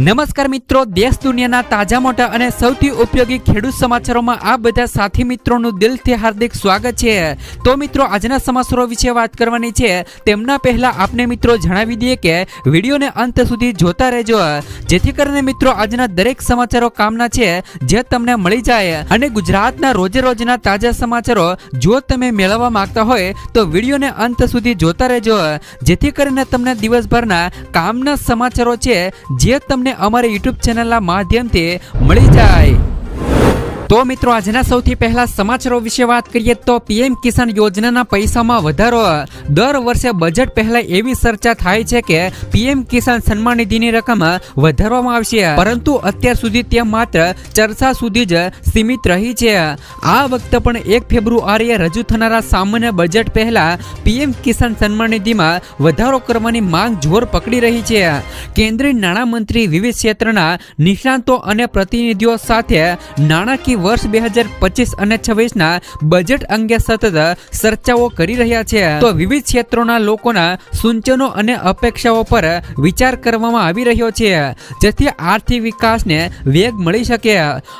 નમસ્કાર મિત્રો, દેશ દુનિયાના તાજા, મોટા અને સૌથી ઉપયોગી ખેડૂત સમાચારોમાં આ બધા સાથી મિત્રોનું દિલથી હાર્દિક સ્વાગત છે. તો મિત્રો, આજના સમાચારો વિશે વાત કરવાની છે. તેમના પહેલા આપને મિત્રો જણાવી દઈએ કે વિડીયોને અંત સુધી જોતા રહેજો. જેથી કરીને મિત્રો, આજના દરેક સમાચારો કામના છે, જે તમને મળી જાય. અને ગુજરાતના રોજે રોજના તાજા સમાચારો જો તમે મેળવવા માંગતા હોય, તો વિડીયોને અંત સુધી જોતા રહેજો. જેથી કરીને તમને દિવસભરના કામના સમાચારો છે, જે તમને અમારી યુટ્યુબ ચેનલના માધ્યમથી મળી જાય. તો મિત્રો, આજના સૌથી પહેલા સમાચારો વિશે વાત કરીએ તો પીએમ કિસાન યોજનાના પૈસામાં વધારો. દર વર્ષે બજેટ પહેલા એવી ચર્ચા થાય છે કે પીએમ કિસાન સન્માન નિધિની રકમ વધારવામાં આવશે. પરંતુ અત્યાર સુધી તે માત્ર ચર્ચા સુધી જ સીમિત રહી છે. આ વખતે પણ એક ફેબ્રુઆરીએ રજૂ થનારા સામાન્ય બજેટ પહેલા પીએમ કિસાન સન્માન નિધિમાં વધારો કરવાની માંગ જોર પકડી રહી છે. કેન્દ્રીય નાણામંત્રી વિવિધ ક્ષેત્રના નિષ્ણાંતો અને પ્રતિનિધિઓ સાથે નાણાકીય વર્ષ બે હજાર પચીસ અને બજેટ અંગે સતત ચર્ચાઓ કરી રહ્યા છે. તો વિવિધ ક્ષેત્રોના લોકોના સૂચનો અને અપેક્ષાઓ પર વિચાર કરવામાં આવી રહ્યો છે. જેથી આર્થિક વિકાસને વેગ મળી શકે.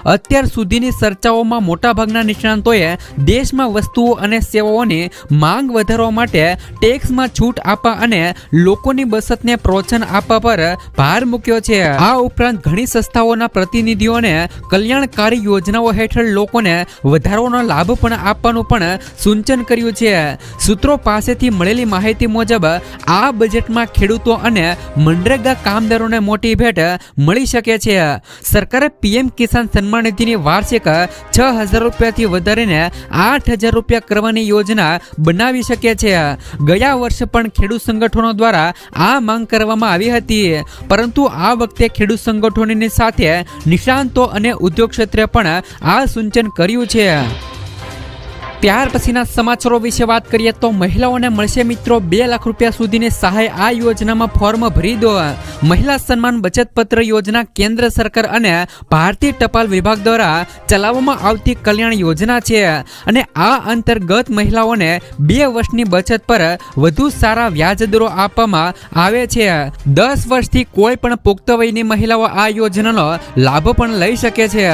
અત્યાર સુધીની ચર્ચાઓમાં મોટાભાગના નિષ્ણાંતોએ દેશમાં વસ્તુઓ અને સેવાઓની માંગ વધારવા માટે ટેક્સમાં છૂટ આપવા અને લોકોની બચતને પ્રોત્સાહન આપવા પર ભાર મૂક્યો છે. આ ઉપરાંત ઘણી સંસ્થાઓના પ્રતિનિધિઓને કલ્યાણકારી યોજનાઓ હેઠળ લોકોને વધારાનો લાભ પણ આપવાનું પણ સૂચન કર્યું છે. સૂત્રો પાસેથી મળેલી માહિતી મુજબ, આ બજેટમાં ખેડૂતો અને મનરેગા કામદારોને મોટી ભેટ મળી શકે છે. સરકારે પીએમ કિસાન સન્માન નિધિની વાર્ષિક છ હજાર રૂપિયાથી વધારીને આઠ હજાર રૂપિયા કરવાની યોજના બનાવી શકે છે. ગયા વર્ષે પણ ખેડૂત સંગઠનો દ્વારા આ માંગ કરવામાં આવી હતી. પરંતુ આ વખતે ખેડૂત સંગઠનોની સાથે નિષ્ણાંતો અને ઉદ્યોગ ક્ષેત્રે પણ આ સૂચન કર્યું છે. ત્યાર પછીના સમાચારો વિશે વાત કરીએ તો મહિલાઓને મળશે મિત્રો બે લાખ રૂપિયા સુધીની સહાય આ યોજનામાં ફોર્મ ભરી દો. મહિલા સન્માન બચત પત્ર યોજના કેન્દ્ર સરકાર અને ભારતીય ટપાલ વિભાગ દ્વારા ચલાવવામાં આવતી કલ્યાણ યોજના છે અને આ અંતર્ગત મહિલાઓને બે વર્ષની બચત પર વધુ સારા વ્યાજ દરો આપવામાં આવે છે. દસ વર્ષથી કોઈ પણ પુખ્ત વયની મહિલાઓ આ યોજનાનો લાભ પણ લઈ શકે છે.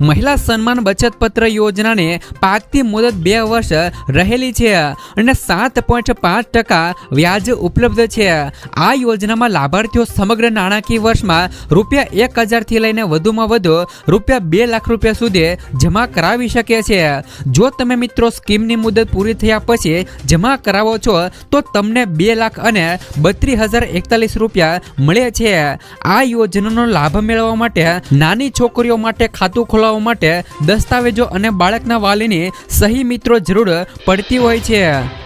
મહિલા સન્માન બચત પત્ર યોજનાને પાકતી મુદત બે વર્ષ રહેલી છે અને સાત પોઈન્ટ પાંચ ટકા વ્યાજ ઉપલબ્ધ છે. આ યોજનામાં લાભાર્થીઓ સમગ્ર નાણાકીય વર્ષમાં રૂપિયા એક હજારથી લઈને વધુમાં વધુ રૂપિયા બે લાખ રૂપિયા સુધી જમા કરાવી શકે છે. જો તમે મિત્રો સ્કીમની મુદત પૂરી થયા પછી જમા કરાવો છો, તો તમને બે લાખ અને બત્રીસ હજાર એકતાલીસ રૂપિયા મળે છે. આ યોજનાનો લાભ મેળવવા માટે નાની છોકરીઓ માટે ખાતું ખોલાવવા માટે દસ્તાવેજો અને બાળકના વાલીની સહી મિત્રો જરૂર પડતી હોય છે.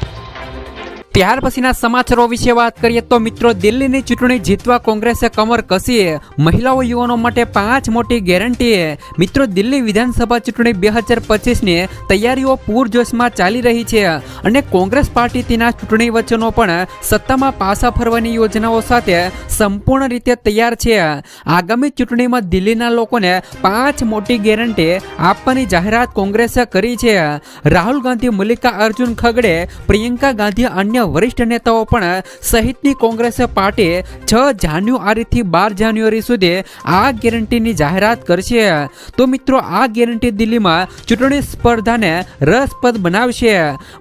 ત્યાર પછીના સમાચારો વિશે વાત કરીએ તો મિત્રો, દિલ્હીની ચૂંટણી જીતવા કોંગ્રેસે કમર કસી. મહિલાઓ યુવાનો માટે પાંચ મોટી ગેરંટી. મિત્રો, દિલ્હી વિધાનસભા ચૂંટણી બે હજાર પચીસની તૈયારીઓ પૂરજોશમાં ચાલી રહી છે અને કોંગ્રેસ પાર્ટી તેના ચૂંટણી વચનો પણ સત્તામાં પાછા ફરવાની યોજનાઓ સાથે સંપૂર્ણ રીતે તૈયાર છે. આગામી ચૂંટણીમાં દિલ્હીના લોકોને પાંચ મોટી ગેરંટી આપવાની જાહેરાત કોંગ્રેસે કરી છે. રાહુલ ગાંધી, મલ્લિકા અર્જુન ખગડે, પ્રિયંકા ગાંધી અન્ય વરિષ્ઠ નેતાઓ પણ સહિતની કોંગ્રેસ પાર્ટી છ જાન્યુઆરીથી બાર જાન્યુઆરી સુધી આ ગેરંટીની જાહેરાત કરશે. તો મિત્રો, આ ગેરંટી દિલ્હીમાં ચૂંટણી સ્પર્ધાને રસપ્રદ બનાવશે.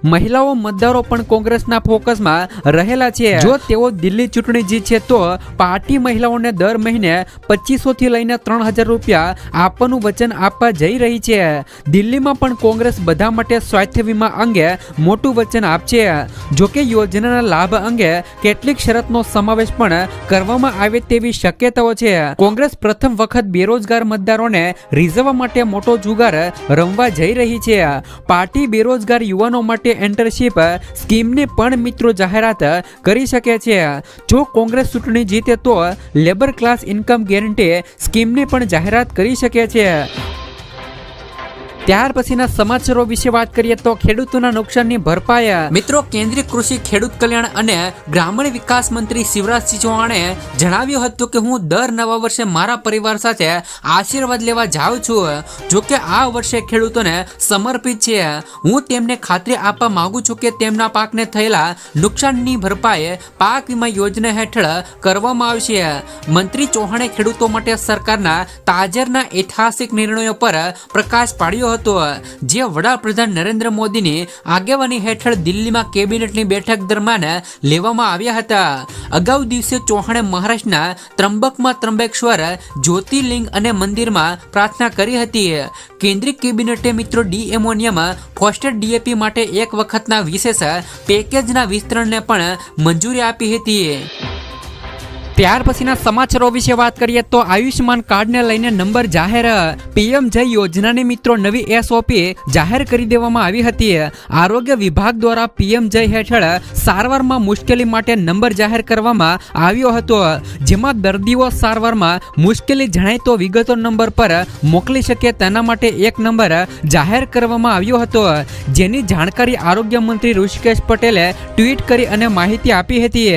મહિલાઓ મતદારો પણ કોંગ્રેસના ફોકસમાં રહેલા છે. જો તેઓ દિલ્હી ચૂંટણી જીતશે, તો પાર્ટી મહિલાઓને દર મહિને પચીસો થી લઈને ત્રણ હજાર રૂપિયા આપવાનું વચન આપવા જઈ રહી છે. દિલ્હીમાં પણ કોંગ્રેસ બધા માટે સ્વાસ્થ્ય વીમા અંગે મોટું વચન આપશે. જોકે યોજનાના લાભ અંગે કેટલીક શરતનો સમાવેશ પણ કરવામાં આવે તેવી શક્યતાઓ છે. કોંગ્રેસ પ્રથમ વખત બેરોજગાર મતદારોને રીઝવવા માટે મોટો જુગાર રમવા જઈ રહી છે. પાર્ટી બેરોજગાર યુવાનો માટે એન્ટરશીપ સ્કીમની પણ મિત્રો જાહેરાત કરી શકે છે. જો કોંગ્રેસ ચૂંટણી જીતે તો લેબર ક્લાસ ઇન્કમ ગેરંટી સ્કીમની પણ જાહેરાત કરી શકે છે. ત્યાર પછીના સમાચારો વિશે વાત કરીએ તો ખેડૂતોના નુકસાનની ભરપાઈ મિત્રો કેન્દ્રીય કૃષિ, ખેડૂત કલ્યાણ અને ગ્રામીણ વિકાસ મંત્રી શિવરાજસિંહ ચૌહાણે જણાવ્યું હતું કે હું દર નવા વર્ષે મારા પરિવાર સાથે આશીર્વાદ લેવા જાઉં છું જો કે આ વર્ષે ખેડૂતોને સમર્પિત છે હું તેમને ખાતરી આપવા માંગુ છું કે તેમના પાકને થયેલા નુકસાનની ભરપાઈ પાક વીમા યોજના હેઠળ કરવામાં આવશે મંત્રી ચૌહાણે ખેડૂતો માટે સરકારના તાજેરના ઐતિહાસિક નિર્ણયો પર પ્રકાશ પાડ્યો હતો જે વડાપ્રધાન નરેન્દ્ર મોદીની આગેવાની હેઠળ દિલ્હીમાં કેબિનેટની બેઠક દરમિયાન લેવામાં આવ્યા હતા. અગાઉ દિવસે ચૌહાણે મહારાષ્ટ્રના ત્રંબકમાં ત્રંબેશ્વર, જ્યોતિર્લિંગ અને મંદિરમાં પ્રાર્થના કરી હતી. કેન્દ્રીય કેબિનેટે મિત્રો ડીએમોનિયમ, ફોસ્ટેડ ડીએપી માટે એક વખતના વિશેષ પેકેજના વિસ્તરણને પણ મંજૂરી આપી હતી. ત્યાર પછીના સમાચારો વિશે વાત કરીએ તો આયુષ્યમાન કાર્ડને લઈને નંબર જાહેર. પીએમ જય યોજનાની મિત્રો નવી એસઓપી જાહેર કરી દેવામાં આવી હતી. આરોગ્ય વિભાગ દ્વારા પીએમ જય હેઠળ સારવારમાં મુશ્કેલી માટે નંબર જાહેર કરવામાં આવ્યો હતો. જેમાં દર્દીઓ સારવારમાં મુશ્કેલી જણાય તો વિગતો નંબર પર મોકલી શકે તેના માટે એક નંબર જાહેર કરવામાં આવ્યો હતો. જેની જાણકારી આરોગ્ય મંત્રી ઋષિકેશ પટેલે ટ્વીટ કરી અને માહિતી આપી હતી.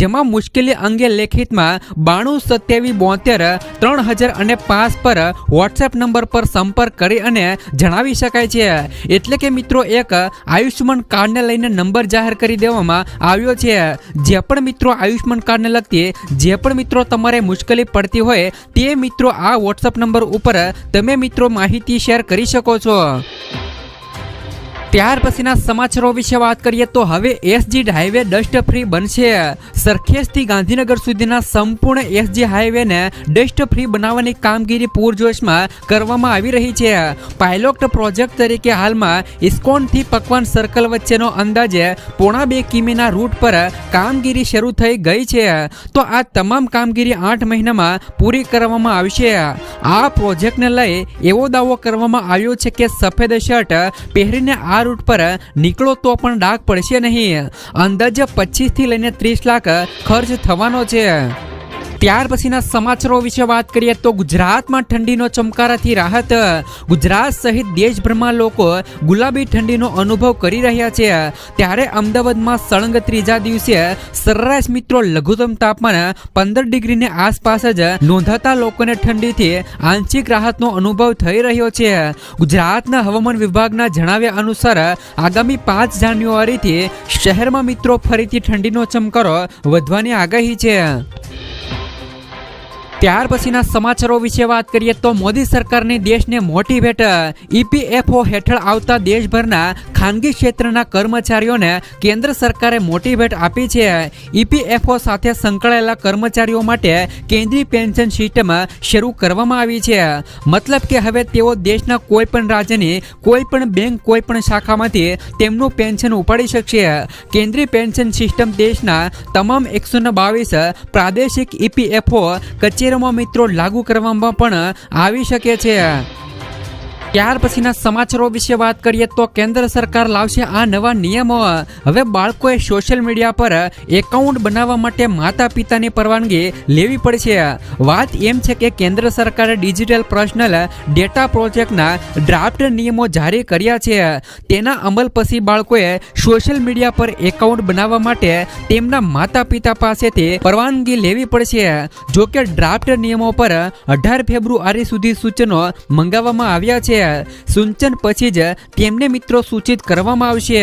જેમાં મુશ્કેલી અંગે લેખિતમાં બાણું સત્યાવીસ બોતેર, ત્રણ હજાર અને પાંચ પર વોટ્સએપ નંબર પર સંપર્ક કરી અને જણાવી શકાય છે. એટલે કે મિત્રો, એક આયુષ્યમાન કાર્ડને લઈને નંબર જાહેર કરી દેવામાં આવ્યો છે. જે પણ મિત્રો આયુષ્યમાન કાર્ડને લગતી જે પણ મિત્રો તમારે મુશ્કેલી પડતી હોય, તે મિત્રો આ વોટ્સએપ નંબર ઉપર તમે મિત્રો માહિતી શેર કરી શકો છો. ત્યાર પછીના સમાચારો વિશે વાત કરીએ તો હવે એસજી હાઈવે ડસ્ટ ફ્રી બનશે. સરખેજથી ગાંધીનગર સુધીના સંપૂર્ણ એસજી હાઈવેને ડસ્ટ ફ્રી બનાવવાની કામગીરી પૂરજોશમાં કરવામાં આવી રહી છે. પાયલોટ પ્રોજેક્ટ તરીકે હાલમાં ઇસ્કોનથી પકવાન સર્કલ વચ્ચેનો અંદાજે પોણા બે કિમીના રૂટ પર કામગીરી શરૂ થઈ ગઈ છે. તો આ તમામ કામગીરી આઠ મહિનામાં પૂરી કરવામાં આવશે. આ પ્રોજેક્ટને લઈ એવો દાવો કરવામાં આવ્યો છે કે સફેદ શર્ટ પહેરીને આ રૂટ પર નીકળો તો પણ ડાક પડશે નહીં. અંદાજે પચીસથી લઈને ત્રીસ લાખ ખર્ચ થવાનો છે. ત્યાર પછીના સમાચારો વિશે વાત કરીએ તો ગુજરાતમાં ઠંડીનો ચમકારાથી રાહત. ગુજરાત સહિત દેશભરમાં લોકો ગુલાબી ઠંડીનો અનુભવ કરી રહ્યા છે. ત્યારે અમદાવાદમાં સળંગ ત્રીજા દિવસે સરેરાશ મિત્રો લઘુત્તમ તાપમાન પંદર ડિગ્રીની આસપાસ જ નોંધાતા લોકોને ઠંડીથી આંશિક રાહતનો અનુભવ થઈ રહ્યો છે. ગુજરાતના હવામાન વિભાગના જણાવ્યા અનુસાર આગામી પાંચ જાન્યુઆરીથી શહેરમાં મિત્રો ફરીથી ઠંડીનો ચમકારો વધવાની આગાહી છે. ત્યાર પછીના સમાચારો વિશે વાત કરીએ તો મોદી સરકારની દેશને મોટી ભેટ, ઈપીએફઓ હેઠળ આવતા દેશભરના ખાનગી ક્ષેત્રના કર્મચારીઓને કેન્દ્ર સરકારે મોટી ભેટ આપી છે. ઈપીએફઓ સાથે સંકળાયેલા કર્મચારીઓ માટે કેન્દ્રીય પેન્શન સિસ્ટમ શરૂ કરવામાં આવી છે. મતલબ કે હવે તેઓ દેશના કોઈ પણ રાજ્યની કોઈ પણ બેંક કોઈ પણ શાખામાંથી તેમનું પેન્શન ઉપાડી શકશે. કેન્દ્રીય પેન્શન સિસ્ટમ દેશના તમામ એકસો બાવીસ પ્રાદેશિક ઈપીએફઓ કચેરીઓમાં મિત્રો લાગુ કરવામાં પણ આવી શકે છે. ત્યાર પછીના સમાચારો વિશે વાત કરીએ તો કેન્દ્ર સરકાર લાવશે આ નવા નિયમો. હવે બાળકોએ સોશિયલ મીડિયા પર એકાઉન્ટ બનાવવા માટે માતા પિતાની પરવાનગી લેવી પડશે. વાત એમ છે કે કેન્દ્ર સરકારે ડિજિટલ પર્સનલ ડેટા પ્રોજેક્ટના ડ્રાફ્ટ નિયમો જારી કર્યા છે. તેના અમલ પછી બાળકોએ સોશિયલ મીડિયા પર એકાઉન્ટ બનાવવા માટે તેમના માતા પિતા પાસેથી પરવાનગી લેવી પડશે. જો કે ડ્રાફ્ટ નિયમો પર અઢાર ફેબ્રુઆરી સુધી સૂચનો મંગાવવામાં આવ્યા છે. સૂચન પછી જ તેમને મિત્રો સૂચિત કરવામાં આવશે.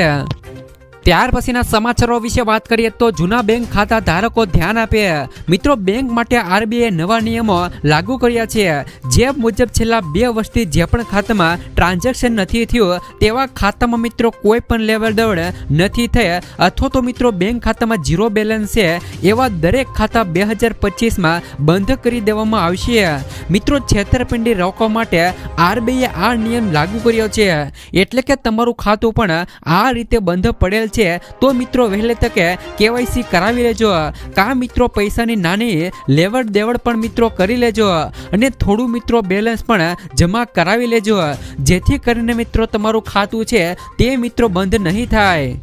ત્યાર પછીના સમાચારો વિશે વાત કરીએ તો જૂના બેંક ખાતા ધારકો ધ્યાન આપે. મિત્રો, બેંક માટે આરબીઆઈ નવા નિયમો લાગુ કર્યા છે. જે મુજબ છેલ્લા બે વર્ષથી જે પણ ખાતામાં ટ્રાન્ઝેક્શન નથી થયું, તેવા ખાતામાં મિત્રો કોઈ પણ લેવલ દવડ નથી થઈ અથવા તો મિત્રો, બેંક ખાતામાં ઝીરો બેલેન્સ છે, એવા દરેક ખાતા બે હજાર પચીસમાં બંધ કરી દેવામાં આવશે. મિત્રો, છેતરપિંડી રોકવા માટે આરબીઆઈ આ નિયમ લાગુ કર્યો છે. એટલે કે તમારું ખાતું પણ આ રીતે બંધ પડેલ છે. તો મિત્રો, વહેલે તકે કેવાયસી કરાવી લેજો. કા મિત્રો, પૈસાની નાની લેવડ દેવડ પણ મિત્રો કરી લેજો. અને થોડું મિત્રો બેલેન્સ પણ જમા કરાવી લેજો. જેથી કરીને મિત્રો, તમારું ખાતું છે તે મિત્રો બંધ નહીં થાય.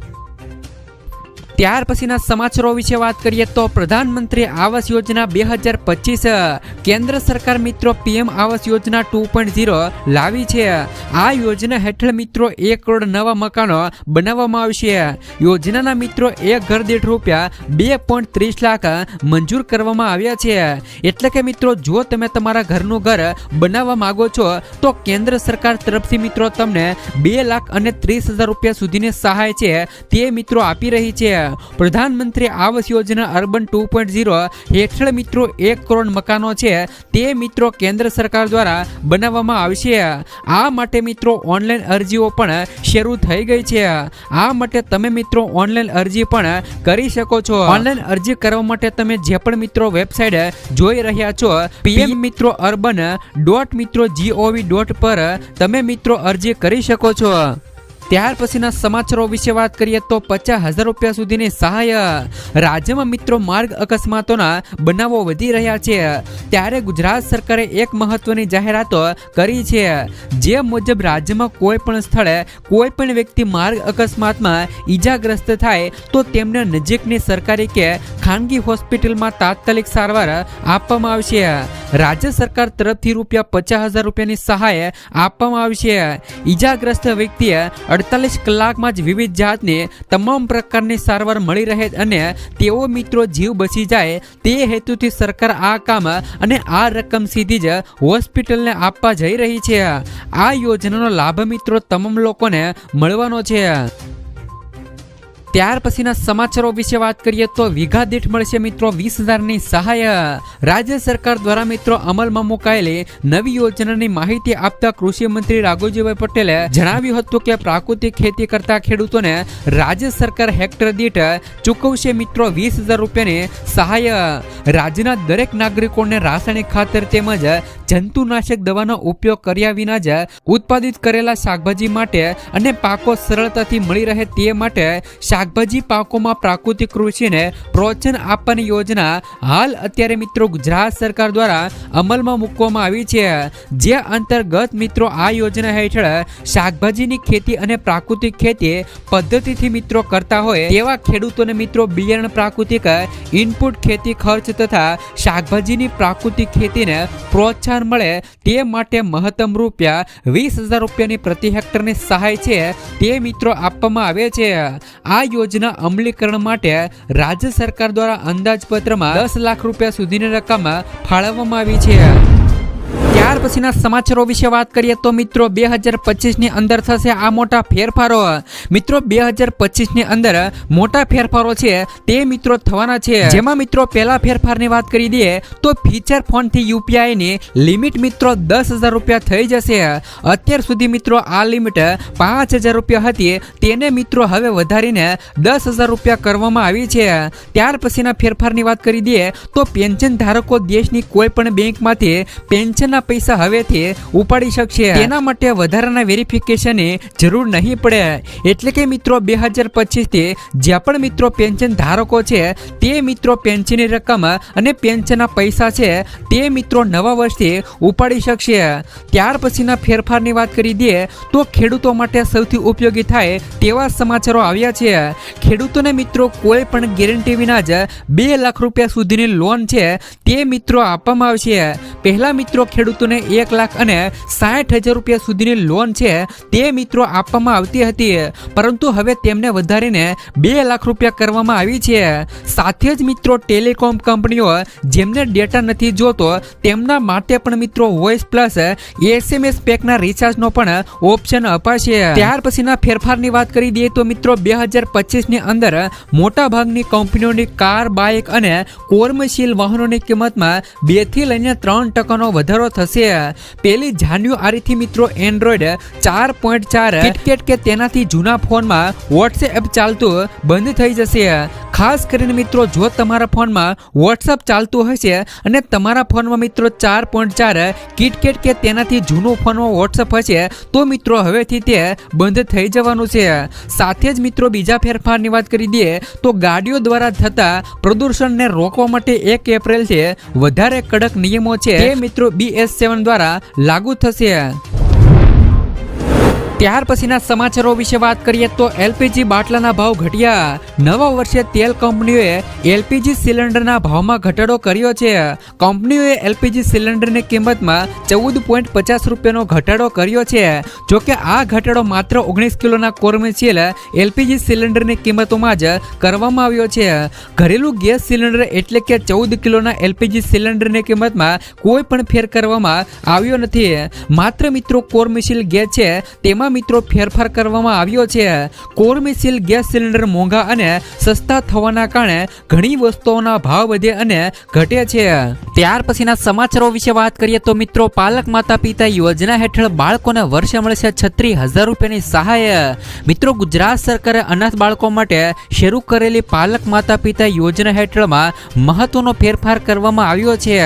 ત્યાર પછીના સમાચારો વિશે વાત કરીએ તો પ્રધાનમંત્રી આવાસ યોજના બે હજાર પચીસ, કેન્દ્ર સરકાર મિત્રો PM Awas Yojana two point zero લાવી છે. આ યોજના હેઠળ મિત્રો એક કરોડ નવા મકાનો બનાવવામાં આવશે. યોજનાના મિત્રો એક ઘર દીઠ રૂપિયા બે પોઈન્ટ ત્રીસ લાખ મંજૂર કરવામાં આવ્યા છે. એટલે કે મિત્રો, જો તમે તમારા ઘરનું ઘર બનાવવા માંગો છો, તો કેન્દ્ર સરકાર તરફથી મિત્રો તમને બે લાખ અને ત્રીસ હજાર રૂપિયા સુધીની સહાય છે તે મિત્રો આપી રહી છે. પ્રધાનમંત્રી Awas Yojana urban two point zero હેઠળ મિત્રો એક કરોડ મકાનો છે, તે મિત્રો કેન્દ્ર સરકાર દ્વારા બનાવવામાં આવશે આ માટે મિત્રો ઓનલાઈન અરજીઓ પણ શરૂ થઈ ગઈ છે. આ માટે તમે મિત્રો ઓનલાઈન અરજી પણ કરી શકો છો. ઓનલાઈન અરજી કરવા માટે તમે જે પણ મિત્રો વેબસાઇટ જોઈ રહ્યા છો પીએમ મિત્રો અર્બન ડોટ મિત્રો જીઓવી ડોટ પર તમે મિત્રો અરજી કરી શકો છો. ત્યાર પછીના સમાચારો વિશે વાત કરીએ તો પચાસ હજાર રૂપિયા સુધીની સહાય. રાજ્યમાં મિત્રો માર્ગ અકસ્માતોના બનાવો વધી રહ્યા છે. ત્યારે ગુજરાત સરકારે એક મહત્વની જાહેરાતો કરી છે. જે મુજબ રાજ્યમાં કોઈ પણ સ્થળે કોઈ પણ વ્યક્તિ માર્ગ અકસ્માતમાં ઈજાગ્રસ્ત થાય, તો તેમને નજીકની સરકારી કે ખાનગી હોસ્પિટલમાં તાત્કાલિક સારવાર આપવામાં આવશે. રાજ્ય સરકાર તરફથી રૂપિયા પચાસ હજાર રૂપિયાની સહાય આપવામાં આવશે. ઈજાગ્રસ્ત વ્યક્તિએ અડતાલીસ કલાકમાં જ વિવિધ જાતની તમામ પ્રકારની સારવાર મળી રહે અને તેઓ મિત્રો જીવ બચી જાય તે હેતુથી સરકાર આ કામ અને આ રકમ સીધી જ હોસ્પિટલને આપવા જઈ રહી છે. આ યોજનાનો લાભ મિત્રો તમામ લોકોને મળવાનો છે. ત્યાર પછીના સમાચારો વિશે વાત કરીએ તો વીઘા દીઠ મળશે મિત્રો વીસ હજારની સહાય. રાજ્ય સરકાર દ્વારા મિત્રો અમલમાં મુકાયેલી નવી યોજનાની માહિતી આપતા કૃષિ મંત્રી રાઘોજીભાઈ પટેલે જણાવ્યું હતું કે પ્રાકૃતિક ખેતી કરતા ખેડૂતોને રાજ્ય સરકાર હેક્ટર દીઠ ચૂકવશે મિત્રો વીસ હજાર રૂપિયાની સહાય. રાજ્યના દરેક નાગરિકોને રાસાયણિક ખાતર તેમજ જંતુનાશક દવાનો ઉપયોગ કર્યા વિના જ ઉત્પાદિત કરેલા શાકભાજી માટે અને પાકો સરળતાથી મળી રહે તે માટે શાકભાજી પાકોમાં પ્રાકૃતિક કૃષિને પ્રોત્સાહન આપવાની યોજના હાલ અત્યારે મિત્રો ગુજરાત સરકાર દ્વારા અમલમાં મૂકવામાં આવી છે. જે અંતર્ગત મિત્રો આ યોજના હેઠળ શાકભાજીની ખેતી અને પ્રાકૃતિક ખેતી પદ્ધતિથી મિત્રો કરતા હોય તેવા ખેડૂતોને મિત્રો બિયારણ પ્રાકૃતિક, ઇનપુટ ખેતી ખર્ચ તથા શાકભાજીની પ્રાકૃતિક ખેતીને પ્રોત્સાહન મળે તે માટે મહત્તમ રૂપિયા વીસ હજાર રૂપિયાની પ્રતિ હેક્ટરની સહાય છે તે મિત્રો આપવામાં આવે છે. આ યોજના અમલીકરણ માટે રાજ્ય સરકાર દ્વારા અંદાજપત્રમાં દસ લાખ રૂપિયા સુધીની રકમ ફાળવવામાં આવી છે. ત્યાર પછીના સમાચારો વિશે વાત કરીએ તો મિત્રો બે હજાર પચીસની અંદર થશે આ મોટા ફેરફારો. મિત્રો બે હજાર પચીસની અંદર મોટા ફેરફારો છે તે મિત્રો થવાના છે. જેમાં મિત્રો પહેલા ફેરફારની વાત કરી દઈએ તો ફીચર ફોનથી યુપીઆઈની લિમિટ મિત્રો દસ હજાર રૂપિયા થઈ જશે. અત્યાર સુધી મિત્રો આ લિમિટ પાંચ હજાર રૂપિયા હતી. તેને મિત્રો હવે વધારીને દસ હજાર રૂપિયા કરવામાં આવી છે. ત્યાર પછીના ફેરફારની વાત કરી દઈએ તો પેન્શન ધારકો દેશની કોઈ પણ બેંકમાંથી પેન્શનના પૈસા હવેથી ઉપાડી શકશે. તેના માટે વધારાના વેરિફિકેશનની જરૂર નહીં પડે. એટલે કે મિત્રો, બે હજાર પચીસથી જ્યાં પણ મિત્રો પેન્શન ધારકો છે, તે મિત્રો પેન્શનની રકમ અને પેન્શનના પૈસા છે, તે મિત્રો નવા વર્ષથી ઉપાડી શકશે. ત્યાર પછીના ફેરફારની વાત કરી દઈએ, તો ખેડૂતો માટે સૌથી ઉપયોગી થાય તેવા સમાચારો આવ્યા છે. ખેડૂતોને મિત્રો, કોઈ પણ ગેરંટી વિના જ બે લાખ રૂપિયા સુધીની લોન છે, તે મિત્રો આપવામાં આવશે. પહેલા મિત્રો ખેડૂતોને એક લાખ અને સાઠ હજાર રૂપિયા સુધીની લોન છે તે મિત્રો આપવામાં આવતી હતી. પરંતુ હવે તેમને વધારીને બે લાખ રૂપિયા કરવામાં આવી છે. સાથે જ મિત્રો ટેલિકોમ કંપનીઓ જેમને ડેટા નથી જોતો તેમના માટે પણ મિત્રો વોઇસ પ્લસ એસએમએસ પેકના રિચાર્જનો પણ ઓપ્શન અપાશે. ત્યાર પછીના ફેરફારની વાત કરી દઈએ તો મિત્રો બે હજાર પચીસની અંદર મોટાભાગની કંપનીઓની કાર બાઇક અને કોર્મશીલ વાહનોની કિંમતમાં બેથી લઈને ત્રણ ટકાનો વધારો થશે. પહેલી જાન્યુઆરીથી મિત્રો એન્ડ્રોઈડ ચાર પોઈન્ટ ચાર કિટકેટ કે તેનાથી જૂના ફોનમાં વોટ્સએપ ચાલતું બંધ થઈ જશે. ખાસ કરીને મિત્રો, જો તમારા ફોનમાં વોટ્સઅપ ચાલતું હશે અને તમારા ફોનમાં મિત્રો ચાર પોઈન્ટ ચાર કિટકેટ કે તેનાથી જૂનો ફોનમાં વોટ્સઅપ હશે, તો મિત્રો હવેથી તે બંધ થઈ જવાનું છે. સાથે જ મિત્રો, બીજા ફેરફારની વાત કરી દઈએ, તો ગાડીઓ દ્વારા થતા પ્રદૂષણને રોકવા માટે એક એપ્રિલથી વધારે કડક નિયમો છે. મિત્રો બીએસ સેવન દ્વારા લાગુ થશે. ત્યાર પછીના સમાચારો વિશે વાત કરીએ તો એલપીજી બાટલાના ભાવ ઘટ્યા. નવા વર્ષે તેલ કંપનીઓએ એલપીજી સિલિન્ડરના ભાવમાં ઘટાડો કર્યો છે. કંપનીઓએ એલપીજી સિલિન્ડરની કિંમતમાં ચૌદ પોઈન્ટ પચાસ રૂપિયાનો ઘટાડો કર્યો છે. જોકે આ ઘટાડો માત્ર ઓગણીસ કિલોના કોર્મેશિયલ એલપીજી સિલિન્ડરની કિંમતોમાં જ કરવામાં આવ્યો છે. ઘરેલું ગેસ સિલિન્ડર એટલે કે ચૌદ કિલોના એલપીજી સિલિન્ડરની કિંમતમાં કોઈ પણ ફેર કરવામાં આવ્યો નથી. માત્ર મિત્રો કોર્મિશિલ ગેસ છે, તેમાં મિત્રો ફેરફાર કરવામાં આવ્યો છે. કોર્મિસિલ ગેસ સિલિન્ડર મોંઘા અને સસ્તા થવાના કારણે ઘણી વસ્તુઓના ભાવ વધે અને ઘટે છે. ત્યાર પછીના સમાચારો વિશે વાત કરીએ તો મિત્રો, પાલક માતા પિતા યોજના હેઠળ બાળકોને વર્ષે મળશે છત્રી હજાર રૂપિયાની સહાય. મિત્રો, ગુજરાત સરકારે અનાથ બાળકો માટે શરૂ કરેલી પાલક માતા પિતા યોજના હેઠળમાં મહત્વનો ફેરફાર કરવામાં આવ્યો છે.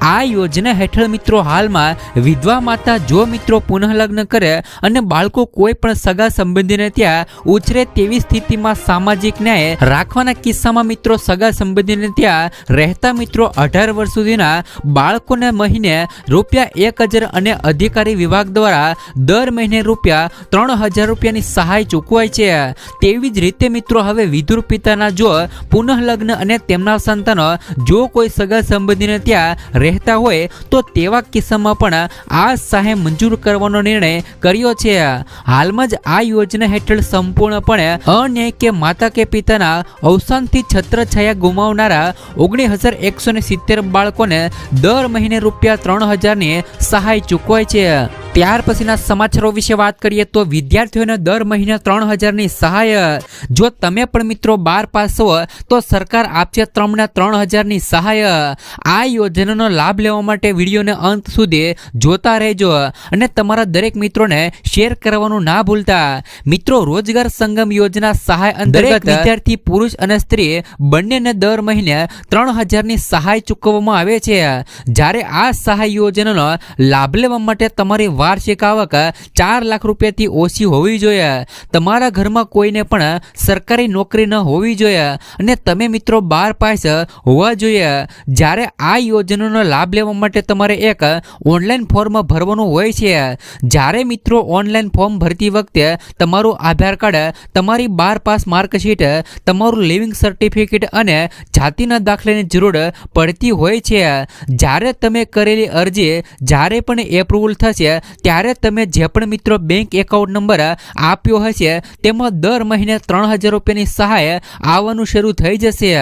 આ યોજના હેઠળ મિત્રો હાલમાં વિધવા માતા જો મિત્રો પુનઃલગ્ન કરે અને બાળકો કોઈ પણ સગા સંબંધીને ત્યાં ઉછરે તેવી સ્થિતિમાં સામાજિક ન્યાય રાખવાના કિસ્સામાં મિત્રો સગા સંબંધીને ત્યાં રહેતા મિત્રો અઢાર વર્ષ સુધીના બાળકોને મહિને રૂપિયા એક હજાર અને અધિકારી વિભાગ દ્વારા દર મહિને રૂપિયા ત્રણ હજાર રૂપિયાની સહાય ચૂકવાય છે. તેવી જ રીતે મિત્રો હવે વિધુર પિતાના જો પુનઃલગ્ન અને તેમના સંતાનો જો કોઈ સગા સંબંધીને ત્યાં રહેતા હોય તો તેવા કિસ્સામાં પણ આ સહાય મંજૂર કરવાનો નિર્ણય કર્યો છે. હાલમાં જ આ યોજના હેઠળ સંપૂર્ણપણે અન્યાય કે માતા કે પિતાના અવસાનથી છત્રછાયા ગુમાવનારા ઓગણીસ હજાર એકસો ને સિત્તેર બાળકોને દર મહિને રૂપિયા ત્રણ હજારની સહાય ચૂકવાય છે. ત્યાર પછીના સમાચારો વિશે વાત કરીએ તો વિદ્યાર્થીઓને દર મહિને ત્રણ હજારની સહાય. જો તમે પણ મિત્રો બાર પાસ હો, તો સરકાર આપશે તમને ત્રણ હજારની સહાય. આ યોજનાનો લાભ લેવા માટે વિડીયોને અંત સુધી જોતા રહેજો અને તમારા દરેક મિત્રોને શેર કરવાનું ના ભૂલતા. મિત્રો, રોજગાર સંગમ યોજના સહાય અંતર્ગત વિદ્યાર્થી, પુરુષ અને સ્ત્રી બંનેને દર મહિને ત્રણ હજારની સહાય ચૂકવવામાં આવે છે. જ્યારે આ સહાય યોજનાનો લાભ લેવા માટે તમારી વાર્ષિક આવક ચાર લાખ રૂપિયાથી ઓછી હોવી જોઈએ. તમારા ઘરમાં કોઈને પણ સરકારી નોકરી ન હોવી જોઈએ અને તમે મિત્રો બાર પાસ હોવા જોઈએ. જ્યારે આ યોજનાનો લાભ લેવા માટે તમારે એક ઓનલાઈન ફોર્મ ભરવાનું હોય છે. જ્યારે મિત્રો ઓનલાઈન ફોર્મ ભરતી વખતે તમારું આધાર કાર્ડ, તમારી બાર પાસ માર્કશીટ, તમારું લિવિંગ સર્ટિફિકેટ અને જાતિના દાખલાની જરૂર પડતી હોય છે. જ્યારે તમે કરેલી અરજી જ્યારે પણ એપ્રુવલ થશે ત્યારે તમે જે પણ મિત્રો બેંક એકાઉન્ટ નંબર આપ્યો હશે, તેમાં દર મહિને ત્રણ હજાર રૂપિયાની સહાય આવવાનું શરૂ થઈ જશે.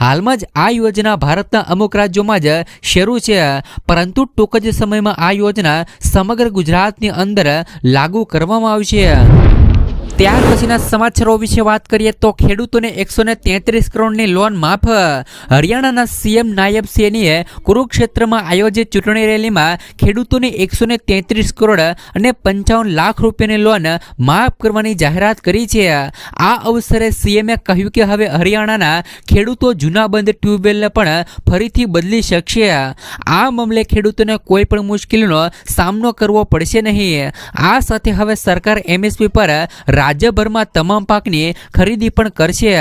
હાલમાં જ આ યોજના ભારતના અમુક રાજ્યોમાં જ શરૂ છે. પરંતુ ટૂંક જ સમયમાં આ યોજના સમગ્ર ગુજરાતની અંદર લાગુ કરવામાં આવશે. ત્યાર પછીના સમાચારો વિશે વાત કરીએ તો ખેડૂતોને એકસો ને તેત્રીસ કરોડની લોન માફ. હરિયાણાના સીએમ નાયબ સેનીએ કુરુક્ષેત્રમાં આયોજિત ચૂંટણી રેલીમાં ખેડૂતોને એકસો ને તેત્રીસ કરોડ અને પંચાવન લાખ રૂપિયાની લોન માફ કરવાની જાહેરાત કરી છે. આ અવસરે સીએમએ કહ્યું કે હવે હરિયાણાના ખેડૂતો જૂના બંધ ટ્યુબવેલને પણ ફરીથી બદલી શકશે. આ મામલે ખેડૂતોને કોઈ પણ મુશ્કેલીનો સામનો કરવો પડશે નહીં. આ સાથે હવે સરકાર એમએસપી પર રાજ્યભરમાં તમામ પાકની ખરીદી પણ કરશે.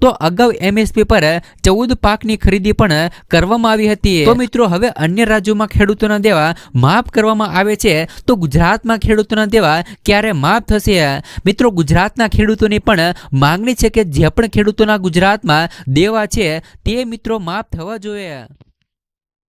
તો અગાઉ એમએસપી પર ચૌદ પાકની ખરીદી પણ કરવામાં આવી હતી. તો મિત્રો, હવે અન્ય રાજ્યોમાં ખેડૂતોના દેવા માફ કરવામાં આવે છે. તો ગુજરાતમાં ખેડૂતોના દેવા ક્યારે માફ થશે? મિત્રો, ગુજરાતના ખેડૂતોની પણ માંગણી છે કે જે પણ ખેડૂતોના ગુજરાતમાં દેવા છે, તે મિત્રો માફ થવા જોઈએ.